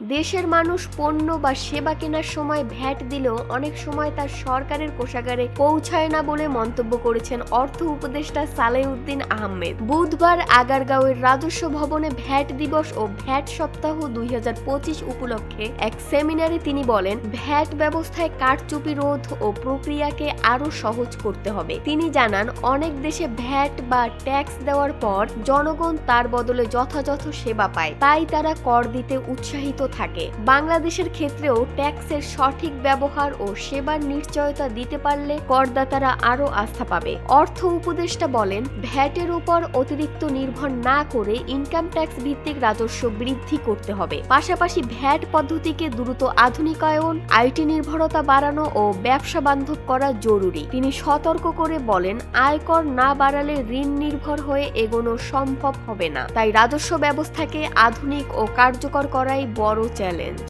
দেশের মানুষ পণ্য বা সেবা কেনার সময় ভ্যাট দিলেও অনেক সময় তার সরকারের কোষাগারে পৌঁছায় না বলে মন্তব্য করেছেন অর্থ উপদেষ্টা সালেউদ্দিন আহমেদ। বুধবার আগারগাঁওয়ের রাজস্ব ভবনে ভ্যাট দিবস ও ভ্যাট সপ্তাহ দুই হাজার পঁচিশ উপলক্ষে এক সেমিনারে তিনি বলেন, ভ্যাট ব্যবস্থায় কারচুপি রোধ ও প্রক্রিয়াকে আরও সহজ করতে হবে। তিনি জানান, অনেক দেশে ভ্যাট বা ট্যাক্স দেওয়ার পর জনগণ তার বদলে যথাযথ সেবা পায়। তাই তারা কর দিতে উৎসাহিত থাকে। বাংলাদেশের ক্ষেত্রেও ট্যাক্সের সঠিক ব্যবহার ও সেবার নিশ্চয়তা দিতে পারলে করদাতারা আরও আস্থা পাবে। অর্থ উপদেষ্টা বলেন, ভ্যাটের উপর অতিরিক্ত নির্ভর না করে ইনকাম ট্যাক্স ভিত্তিক রাজস্ব বৃদ্ধি করতে হবে। পাশাপাশি ভ্যাট পদ্ধতিকে দ্রুত আধুনিকায়ন আইটি নির্ভরতা বাড়ানো ও ব্যবসা বান্ধব করা জরুরি। তিনি সতর্ক করে বলেন, আয়কর না বাড়ালে ঋণ নির্ভর হয়ে এগোনো সম্ভব হবে না। তাই রাজস্ব ব্যবস্থাকে আধুনিক ও কার্যকর করাই বড় চ্যালেঞ্জ